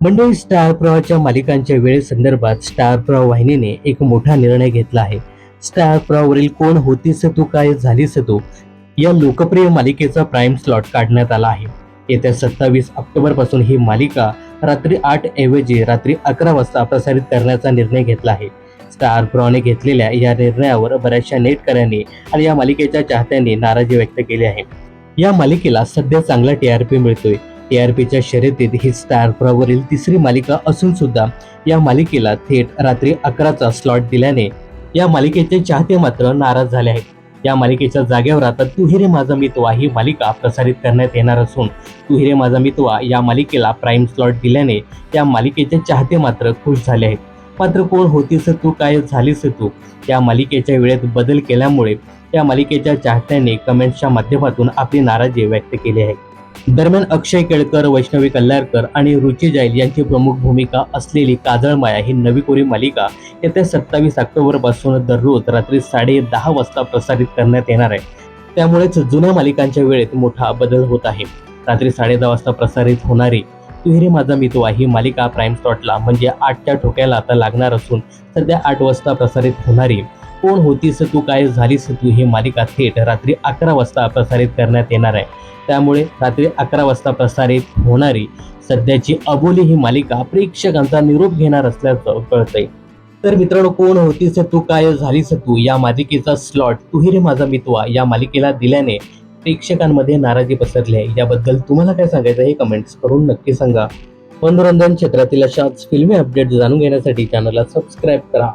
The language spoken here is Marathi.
मंडळी स्टार प्रवाहाच्या मालिकांच्या वेळेसंदर्भात स्टार प्रवाह वाहिनीने एक मोठा निर्णय घेतला आहे. स्टार प्रवाहावरील कोण होतीस तू काय झालीस तू या लोकप्रिय मालिकेचा प्राईम स्लॉट काढण्यात आला आहे. येत्या सत्तावीस ऑक्टोबरपासून ही मालिका रात्री आठ ऐवजी रात्री अकरा वाजता प्रसारित करण्याचा निर्णय घेतला आहे. स्टार प्रॉने घेतलेल्या या निर्णयावर बऱ्याचशा नेटकऱ्यांनी आणि या मालिकेच्या चाहत्यांनी नाराजी व्यक्त केली आहे. या मालिकेला सध्या चांगला टीआरपी मिळतोय. टीआरपीच्या शर्यतीत ही स्टार प्रवरील तिसरी मालिका असून सुद्धा या मालिकेला थेट रात्री अकराचा स्लॉट दिल्याने या मालिकेचे चाहते मात्र नाराज झाले आहेत. या मालिकेच्या जागेवर आता तुहिरे माझा मितवा ही मालिका प्रसारित करण्यात येणार असून तुहिरे माझा मितवा या मालिकेला प्राईम स्लॉट दिल्याने या मालिकेचे चाहते मात्र खुश झाले आहेत. मात्र कोण होतीस तू? काय झालीस तू? या मालिकेच्या वेळेत बदल केल्यामुळे या मालिकेच्या चाहत्यांनी कमेंट्सच्या माध्यमातून आपली नाराजी व्यक्त केली आहे. दरम्यान अक्षय केळकर वैष्णवी कल्याणकर आणि रुची जैल यांची प्रमुख भूमिका असलेली काजळ माया ही नवी कोरी मालिका येत्या सत्तावीस ऑक्टोबरपासून दररोज रात्री साडे दहा वाजता प्रसारित करण्यात येणार आहे. त्यामुळेच जुन्या मालिकांच्या वेळेत मोठा बदल होत आहे. रात्री साडे दहा वाजता प्रसारित होणारी तुहिरे माझा मितवा ही मालिका प्राईम स्टॉटला म्हणजे आठच्या ठोक्याला आता लागणार असून सध्या आठ वाजता प्रसारित होणारी कोण होतीस तू काय झालीस तू ही मालिका थेट रात्री अकरा वाजता प्रसारित करण्यात येणार आहे. त्यामुळे रात्री अकरा वाजता प्रसारित होणारी सध्याची अबोली ही मालिका प्रेक्षकांचा निरोप घेणार असल्याचं कळतंय. तर मित्रांनो कोण होतीस तू काय झालीस तू या मालिकेचा स्लॉट तुही रे माझा मितवा या मालिकेला दिल्याने प्रेक्षकांमध्ये नाराजी पसरली आहे. याबद्दल तुम्हाला काय सांगायचं हे कमेंट्स करून नक्की सांगा. मनोरंजन क्षेत्रातील अशाच फिल्मी अपडेट जाणून घेण्यासाठी चॅनलला सबस्क्राईब करा.